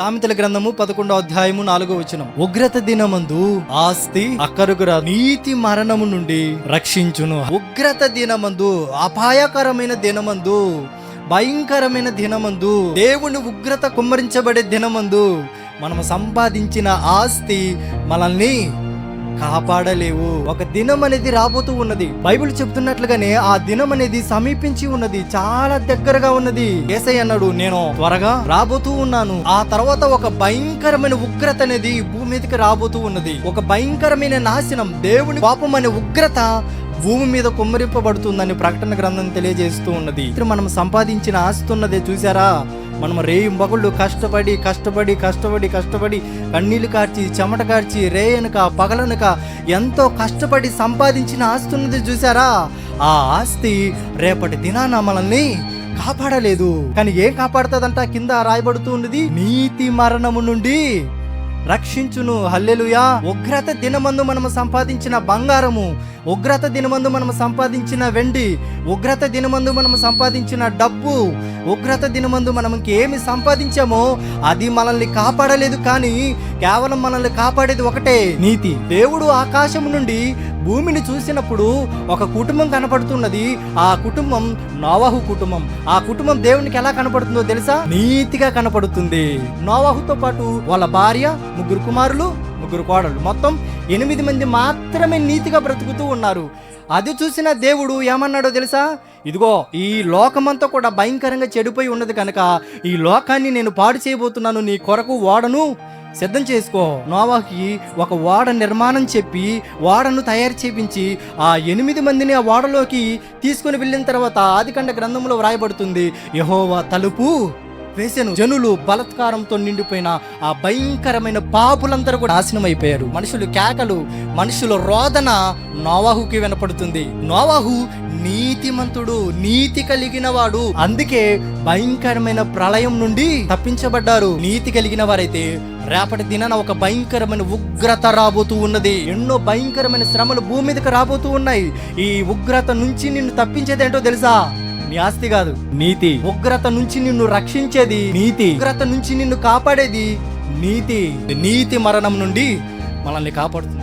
సామెతల గ్రంథము పదకొండో అధ్యాయము నాలుగో వచనం. ఉగ్రత దినమందు ఆస్తి అక్కరుగుర నీతి మరణము నుండి రక్షించును. ఉగ్రత దినమందు అపాయకరమైన దినమందు భయంకరమైన దినమందు దేవుని ఉగ్రత కుమ్మరించబడే దినమందు మనం సంపాదించిన ఆస్తి మనల్ని కాపాడలేవు. ఒక దినం అనేది రాబోతూ ఉన్నది. బైబిల్ చెప్తున్నట్లుగానే ఆ దినం అనేది సమీపించి ఉన్నది. చాలా దగ్గరగా ఉన్నది. ఏసై అన్నాడు నేను త్వరగా రాబోతూ ఉన్నాను. ఆ తర్వాత ఒక భయంకరమైన ఉగ్రత అనేది భూమి మీదకి రాబోతూ ఉన్నది. ఒక భయంకరమైన నాశనం దేవుని పాపం అనే ఉగ్రత భూమి మీద కుమ్మరింపబడుతుందని ప్రకటన గ్రంథం తెలియజేస్తూ ఉన్నది. మనం సంపాదించిన ఆస్తున్నదే చూసారా మనం రేయింబగుళ్ళు కష్టపడి కష్టపడి కష్టపడి కష్టపడి కన్నీళ్ళు కార్చి చెమట కార్చి రేయనుక పగలనుక ఎంతో కష్టపడి సంపాదించిన ఆస్తి ఉన్నది చూసారా ఆ ఆస్తి రేపటి దినాన మనల్ని కాపాడలేదు. కానీ ఏం కాపాడుతుందంట? కింద రాయబడుతూ ఉన్నది నీతి మరణము నుండి రక్షించును. హల్లెలుయా. ఉగ్రత దినమందు మనము సంపాదించిన బంగారము ఉగ్రత దినమందు మనము సంపాదించిన వెండి ఉగ్రత దినమందు మనము సంపాదించిన డబ్బు ఉగ్రత దినమందు మనం ఏమి సంపాదించామో అది మనల్ని కాపాడలేదు కానీ కేవలం మనల్ని కాపాడేది ఒకటే నీతి. దేవుడు ఆకాశం నుండి భూమిని చూసినప్పుడు ఒక కుటుంబం కనపడుతున్నది. ఆ కుటుంబం నోవాహు కుటుంబం. ఆ కుటుంబం దేవునికి ఎలా కనపడుతుందో తెలుసా? నీతిగా కనపడుతుంది. నోవాహుతో పాటు వాళ్ళ భార్య ముగ్గురు కుమారులు ముగ్గురు కోడలు మొత్తం ఎనిమిది మంది మాత్రమే నీతిగా బ్రతుకుతూ ఉన్నారు. అది చూసిన దేవుడు ఏమన్నాడో తెలుసా? ఇదిగో ఈ లోకమంతా కూడా భయంకరంగా చెడిపోయి ఉన్నది కనుక ఈ లోకాన్ని నేను పాడు చేయబోతున్నాను. నీ కొరకు ఓడను సిద్ధం చేసుకో. నోవాకి ఒక ఓడ నిర్మాణం చెప్పి ఓడను తయారు చేపించి ఆ ఎనిమిది మందిని ఆ ఓడలోకి తీసుకుని వెళ్ళిన తర్వాత ఆదికండ గ్రంథంలో వ్రాయబడుతుంది యహోవా తలుపు వేసాను. జనులు బలత్కారంతో నిండిపోయిన ఆ భయంకరమైన పాపులందరూ కూడా నాశనం అయిపోయారు మనుషులు కేకలు మనుషుల రోదన నోవాహుకి వినపడుతుంది. నోవాహు నీతిమంతుడు నీతి కలిగిన వాడు అందుకే భయంకరమైన ప్రళయం నుండి తప్పించబడ్డారు. నీతి కలిగిన వారైతే రేపటి దినాన ఒక భయంకరమైన ఉగ్రత రాబోతూ ఉన్నది. ఎన్నో భయంకరమైన శ్రమలు భూమి మీదకి రాబోతూ ఉన్నాయి. ఈ ఉగ్రత నుంచి నిన్ను తప్పించేదేంటో తెలుసా? నీ ఆస్తి కాదు. నీతి. ఉగ్రత నుంచి నిన్ను రక్షించేది నీతి. ఉగ్రత నుంచి నిన్ను కాపాడేది నీతి. నీతి మరణం నుండి మనల్ని కాపాడుతుంది.